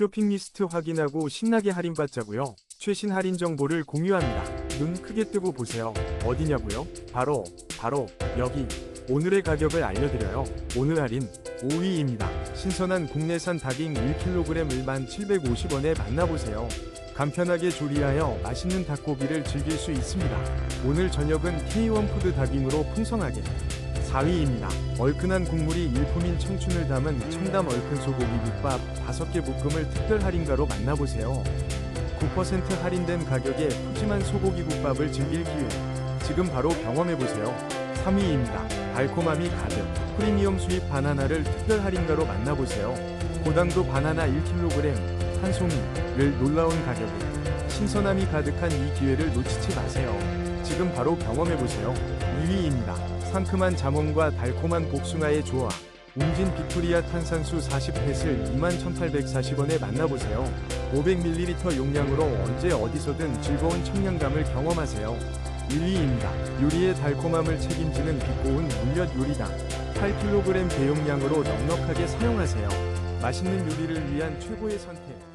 쇼핑 리스트 확인하고 신나게 할인받자고요. 최신 할인 정보를 공유합니다. 눈 크게 뜨고 보세요. 어디냐고요? 바로 바로 여기. 오늘의 가격을 알려드려요. 오늘 할인 5위입니다. 신선한 국내산 닭잉 1kg을 1,750원에 만나보세요. 간편하게 조리하여 맛있는 닭고기를 즐길 수 있습니다. 오늘 저녁은 K1 푸드 닭잉으로 풍성하게 4위입니다. 얼큰한 국물이 일품인 청춘을 담은 청담 얼큰 소고기 국밥 5개 볶음을 특별 할인가로 만나보세요. 9% 할인된 가격에 푸짐한 소고기 국밥을 즐길 기회. 지금 바로 경험해보세요. 3위입니다. 달콤함이 가득 프리미엄 수입 바나나를 특별 할인가로 만나보세요. 고당도 바나나 1kg 한 송이를 놀라운 가격에 신선함이 가득한 이 기회를 놓치지 마세요. 지금 바로 경험해보세요. 2위입니다. 상큼한 자몽과 달콤한 복숭아의 조화. 웅진 빅토리아 탄산수 40팻을 21,840원에 만나보세요. 500ml 용량으로 언제 어디서든 즐거운 청량감을 경험하세요. 1위입니다. 요리의 달콤함을 책임지는 빛고운 물엿 요리당. 8kg 대용량으로 넉넉하게 사용하세요. 맛있는 요리를 위한 최고의 선택.